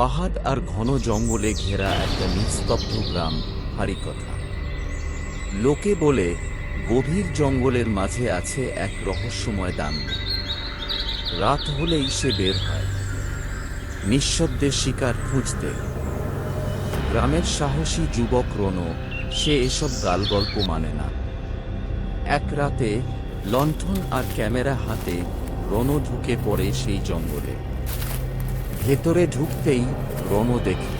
পাহাড় আর ঘন জঙ্গলে ঘেরা একটা নিস্তব্ধ গ্রাম হারিকথা। লোকে বলে, গভীর জঙ্গলের মাঝে আছে এক রহস্যময় দান রাত হলেই সে বের হয়। নিঃশব্দে শিকার খুঁজতে। গ্রামের সাহসী যুবক রণ সে এসব গালগল্প মানে না। এক রাতে লণ্ঠন আর ক্যামেরা হাতে রনো ঢুকে পড়ে সেই জঙ্গলে। ভেতরে ঢুকতেই রনো দেখে।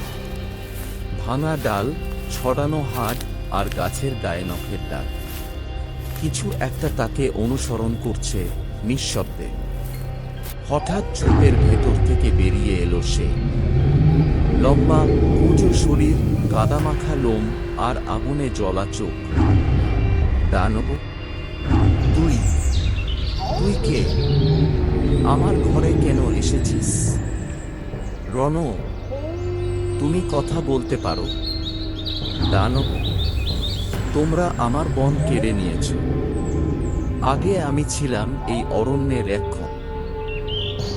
ভাঙা ডাল, ছড়ানো হাট আর গাছের গায়ে নখের ডাল। কিছু একটা তাকে অনুসরণ করছে নিঃশব্দে। হঠাৎ চোখের ভেতর থেকে বেরিয়ে এলো সে। লম্বা, উঁচু শরীর কাদামাখা লোম আর আগুনে জ্বলা চোখ। দানব তুই তুই কে? আমার ঘরে কেন এসেছিস? রণ তুমি কথা বলতে পারো। দানব, তোমরা আমার বন কেড়ে নিয়েছ। আগে আমি ছিলাম এই অরণ্যের রক্ষক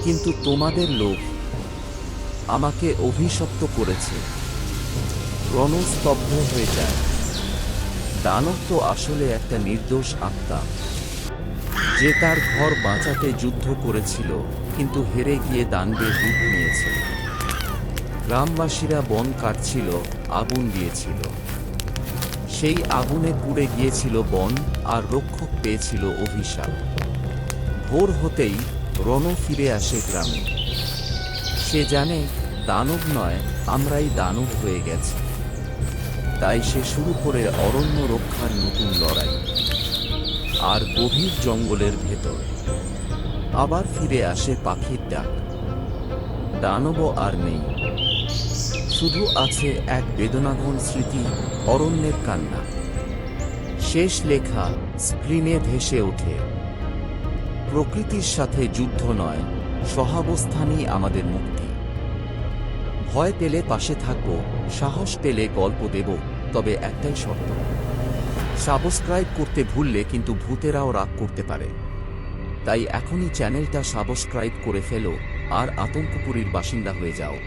কিন্তু তোমাদের লোক আমাকে অভিশপ্ত করেছে। রণ স্তব্ধ হয়ে যায়। দানব তো আসলে একটা নির্দোষ আত্মা। যে তার ঘর বাঁচাতে যুদ্ধ করেছিল, কিন্তু হেরে গিয়ে দানবের রূপ নিয়েছে। গ্রামবাসীরা বন কাটছিল, আগুন দিয়েছিল। সেই আগুনে পুড়ে গিয়েছিল বন আর রক্ষক পেয়েছিল অভিশাপ। ভোর হতেই রণ ফিরে আসে গ্রামে। সে জানে দানব নয়, আমরাই দানব হয়ে গেছি। তাই সে শুরু করে অরণ্য রক্ষার নতুন লড়াই আর গভীর জঙ্গলের ভেতর। আবার ফিরে আসে পাখির ডাক। দানব আর নেই। শুধু আছে এক বেদনাঘন স্মৃতি, অরণ্যের কান্না। শেষ লেখা স্ক্রিনে ভেসে ওঠে। প্রকৃতির সাথে যুদ্ধ নয়, সহাবস্থানই আমাদের মুক্তি। ভয় পেলে পাশে থাকব, সাহস পেলে গল্প দেব, তবে একটাই শর্ত। সাবস্ক্রাইব করতে ভুললে কিন্তু ভূতেরাও রাগ করতে পারে। তাই এখনই চ্যানেলটা সাবস্ক্রাইব করে ফেলো, আর আতঙ্কপুরীর বাসিন্দা হয়ে যাও।